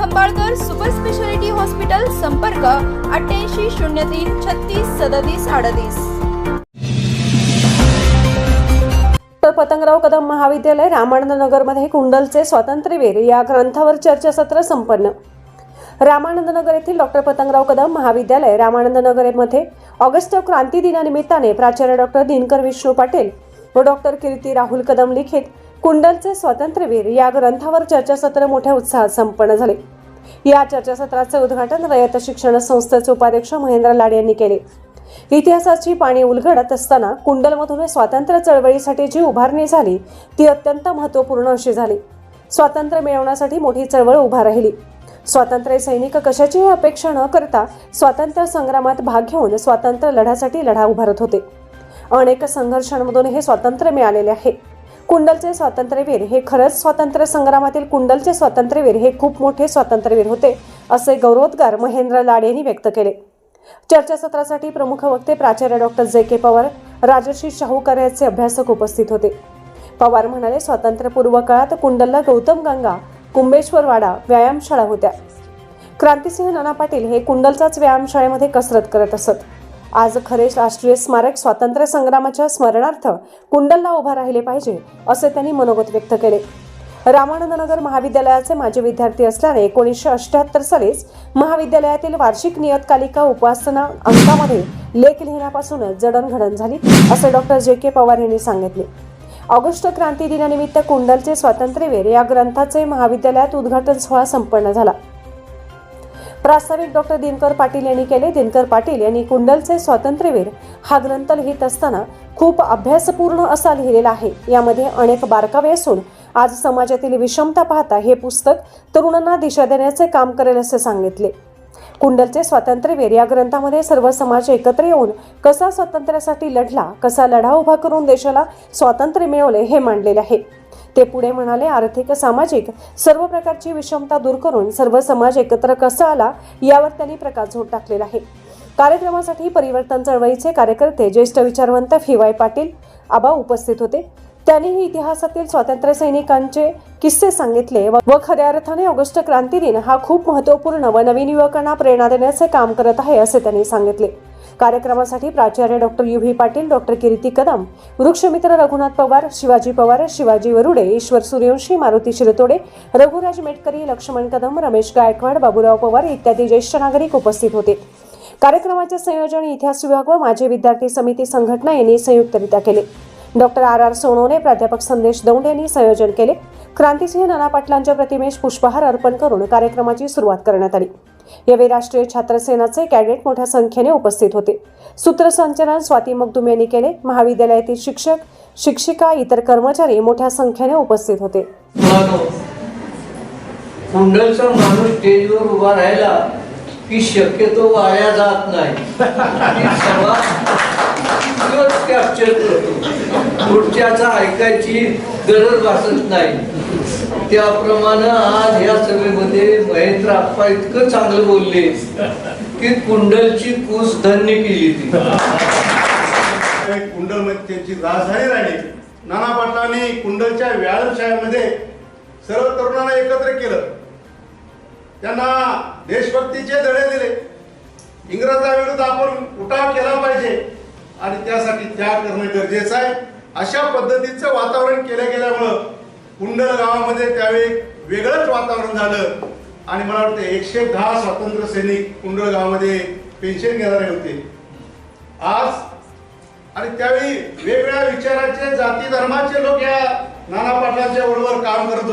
Khambalkar super speciality hospital संपर्क अठ्ठ्याऐंशी शून्य तीन छत्तीस सदतीस अडतीस. डॉक्टर पतंगराव कदम महाविद्यालय रामानंद नगरमध्ये कुंडलचे स्वातंत्र्यवीर या ग्रंथावर चर्चासत्र संपन्न. रामानंद नगर येथील डॉक्टर पतंगराव कदम महाविद्यालय रामानंद नगरमध्ये ऑगस्ट क्रांती दिनानिमित्ताने प्राचार्य डॉक्टर दिनकर विष्णू पाटील व डॉक्टर कीर्ती राहुल कदम लिखित कुंडलचे स्वातंत्र्यवीर या ग्रंथावर चर्चासत्र मोठ्या उत्साहात संपन्न झाले. या चर्चासत्राचे उद्घाटन रयत शिक्षण संस्थेचे उपाध्यक्ष महेंद्र लाड यांनी केले. इतिहासाची पाणी उलगडत असताना कुंडलमधून स्वातंत्र्य चळवळीसाठी जी उभारणी झाली ती अत्यंत महत्त्वपूर्ण अशी झाली. स्वातंत्र्य मिळवण्यासाठी मोठी चळवळ उभा राहिली. स्वातंत्र्य सैनिक कशाचीही अपेक्षा न करता स्वातंत्र्य संग्रामात भाग घेऊन स्वातंत्र्य लढ्यासाठी लढा उभारत होते. अनेक संघर्षांमधून हे स्वातंत्र्य मिळालेले आहे. कुंडलचे स्वातंत्र्यवीर हे खरंच स्वातंत्र्य संग्रामातील कुंडलचे स्वातंत्र्यवीर हे खूप मोठे स्वातंत्र्यवीर होते असे गौरवोद्गार महेंद्र लाड यांनी व्यक्त केले. चर्चासत्रासाठी प्रमुख वक्ते प्राचार्य डॉक्टर जे. के. पवार राजर्षी शाहू कार्याचे अभ्यासक उपस्थित होते. पवार म्हणाले स्वातंत्र्यपूर्व काळात कुंडलला गौतम गंगा कुंभेश्वरवाडा व्यायामशाळा होत्या. क्रांतिसिंह नाना पाटील हे कुंडलचाच व्यायामशाळेमध्ये कसरत करत असत. आज खरे राष्ट्रीय स्मारक स्वातंत्र्य संग्रामाच्या स्मरणार्थ कुंडलला उभा राहिले पाहिजे असे त्यांनी मनोगत व्यक्त केले. रामानंदनगर महाविद्यालयाचे माजी विद्यार्थी असल्याने एकोणीसशे अठ्याहत्तर सालीच महाविद्यालयातील वार्षिक नियतकालिका उपासना अंकामध्ये लेख लिहिण्यापासून जडणघडण झाली असे डॉक्टर जे. के. पवार यांनी सांगितले. ऑगस्ट क्रांती दिनानिमित्त कुंडलचे स्वातंत्र्यवीर या ग्रंथाचे महाविद्यालयात उद्घाटन सोहळा संपन्न झाला. प्रास्ताविक डॉक्टर दिनकर पाटील यांनी केले. दिनकर पाटील यांनी कुंडलचे स्वातंत्र्यवीर हा ग्रंथ लिहित असताना खूप अभ्यासपूर्ण असा लिहिलेला आहे. यामध्ये अनेक बारकावे असून आज समाजातील विषमता पाहता हे पुस्तक तरुणांना दिशा देण्याचे काम करेल असे सांगितले. कुंडलचे स्वातंत्र्यवीर या ग्रंथामध्ये सर्व समाज एकत्र येऊन कसा स्वातंत्र्यासाठी लढला कसा लढा उभा करून देशाला स्वातंत्र्य मिळवले हे मांडलेले आहे. ते पुढे म्हणाले आर्थिक सामाजिक सर्व प्रकारची विषमता दूर करून सर्व समाज एकत्र कसा आला यावर त्यांनी प्रकाशझोत टाकलेला आहे. कार्यक्रमासाठी परिवर्तन चळवळीचे कार्यकर्ते ज्येष्ठ विचारवंत फी वाय. पाटील आबा उपस्थित होते. त्यांनीही इतिहासातील स्वातंत्र्य सैनिकांचे किस्से सांगितले व व खऱ्या अर्थाने ऑगस्ट क्रांती दिन हा खूप महत्त्वपूर्ण व नवीन युवकांना प्रेरणा देण्याचे काम करत आहे असे त्यांनी सांगितले. कार्यक्रमासाठी प्राचार्य doctor U V Patil doctor Kirti Kadam वृक्षमित्र रघुनाथ पवार शिवाजी पवार शिवाजी वरुडे ईश्वर सूर्यवंशी मारुती शिरतोडे रघुराज मेटकरी लक्ष्मण कदम रमेश गायकवाड बाबूराव पवार इत्यादी ज्येष्ठ नागरिक उपस्थित होते. कार्यक्रमाचे संयोजन इतिहास विभाग व माझे विद्यार्थी समिती संघटना यांनी संयुक्तरित्या केले. Doctor R. आर. सोनवणे प्राध्यापक संदेश दौंड यांनी संयोजन केले. क्रांतिसिंह नाना पाटलांच्या प्रतिमेस पुष्पहार अर्पण करून कार्यक्रमाची सुरुवात करण्यात आली. यावेळी राष्ट्रीय छात्र सेनाचे कॅडेट मोठ्या संख्येने उपस्थित होते. सूत्रसंचलन स्वाती मगदुम यांनी केले. महाविद्यालयातील शिक्षक शिक्षिका इतर कर्मचारी मोठ्या संख्येने उपस्थित होते. मुलानो कुंडलचा माणूस स्टेजवर उभा राहिला की शक्यतो वाया जात नाही. कॅप्चर करतो. पुढच्याचा ऐकायची गरज भासत नाही. त्याप्रमाणे आज या सभेमध्ये महेंद्र आप्पा इतकं चांगलं बोलले की कुंडलची कूस धन्य केली ती. कुंडलमध्ये त्यांची राजधानी राहिली नाना पाटलांनी कुंडलच्या व्यायामशाळेमध्ये सर्व तरुणांना एकत्र केलं. त्यांना देशभक्तीचे धडे दिले. इंग्रजाविरुद्ध आपण उठाव केला पाहिजे. आणि त्यासाठी त्याग करणं गरजेचं आहे. अशा पद्धतीचं वातावरण केलं कुंडल गावामध्ये त्यावेळी वेगळंच वातावरण झालं. आणि मला वाटतं एकशे दहा स्वातंत्र्य सैनिक कुंडळ गावामध्ये पेन्शन घेणारे होते. आज आणि त्यावेळी वेगवेगळ्या विचाराचे जाती धर्माचे लोक या नाना पाटलांच्या बरोबर काम करत होते.